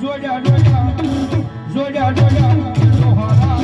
જોડ્યા જોડ્યા જોડ્યા જોડ્યા જોહારા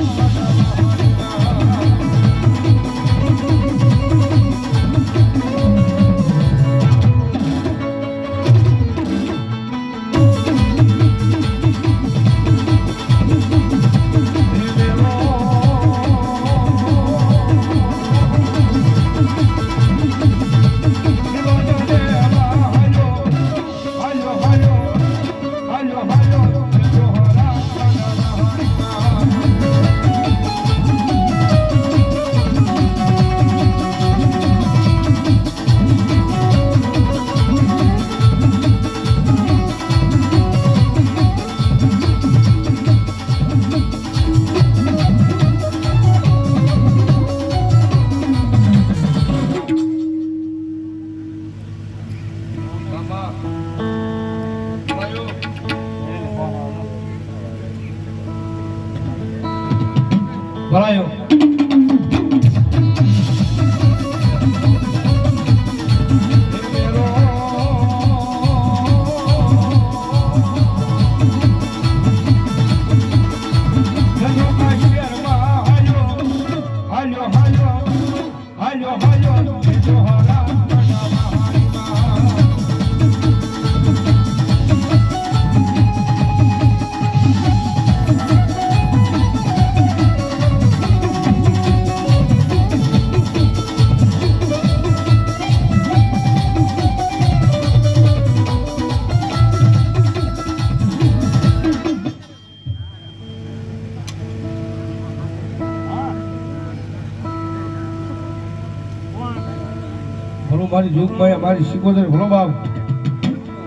ભલો મારી જોગમાં મારી શીખોતર ભલો બાપ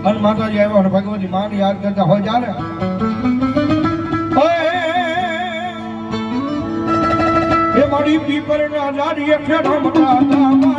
અન માતાજી આવ્યા અને ભગવતી માને યાદ કરતા હોય જાને! એ મારી પીપર ના ઝાડીએ ફેરા મટાતા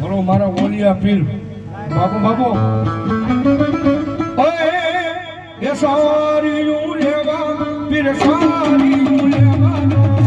બોલો મારા બોલિયા પીર. બાપુ બાપુ એ સારી લેવા પીર સારી લેવા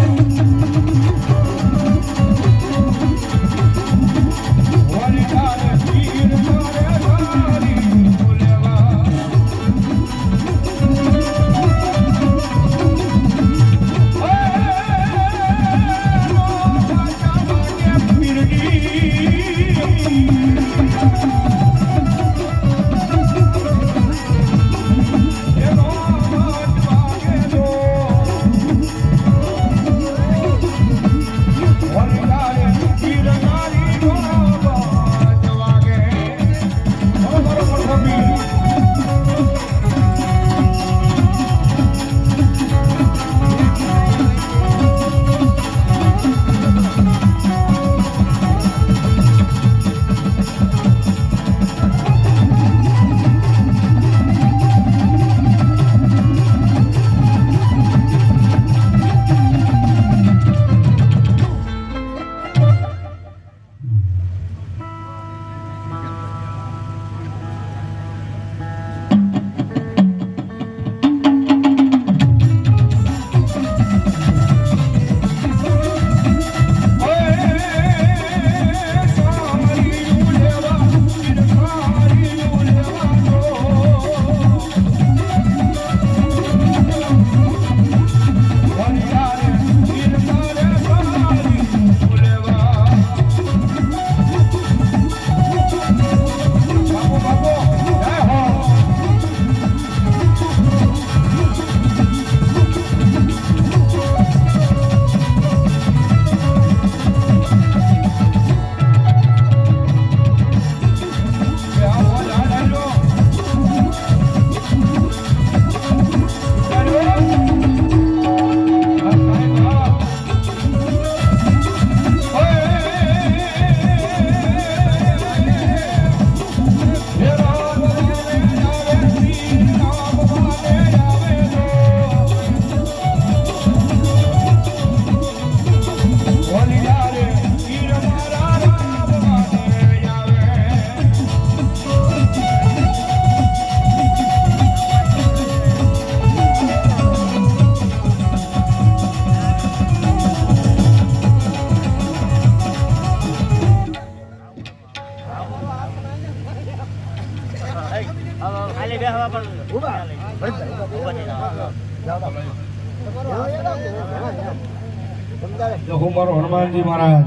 હનુમાનજી મહારાજ.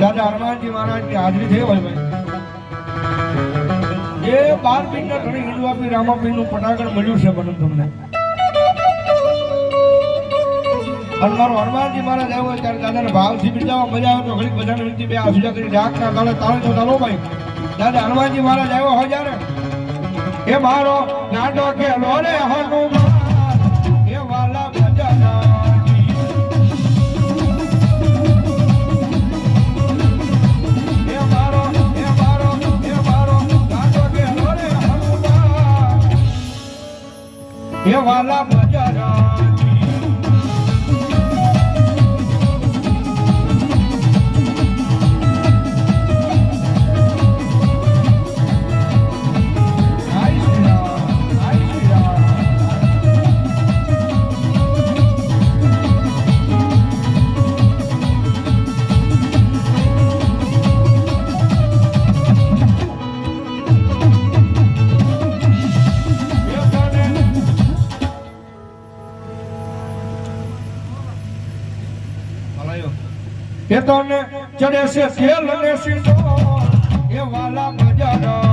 દાદા હનુમાનજી મહારાજની હાજરી થઈ હોય ભાઈ. એ બાર પિંડ ઘણી હિન્દુ આપી રામાપીરનું પટાગણ મળ્યું છે મને તમને. અને મારો હનુમાનજી મહારાજ આવ્યો ત્યારે દાદાને ભાવથી બીજામાં મજા આવે તો ઘણી બધાને વિનંતી, બે આસુજા કરી ડાક ના તાળે તાળે તો ચાલો ભાઈ. દાદા, હનુમાનજી મહારાજ આવ્યો હોય જ્યારે? એ મારો નાટો કે લોરે હનુમાન એ વાલા ભજના એ વાલા એ તને ચડે છે ખેલ ને સીધો એ વાલા બજારાજી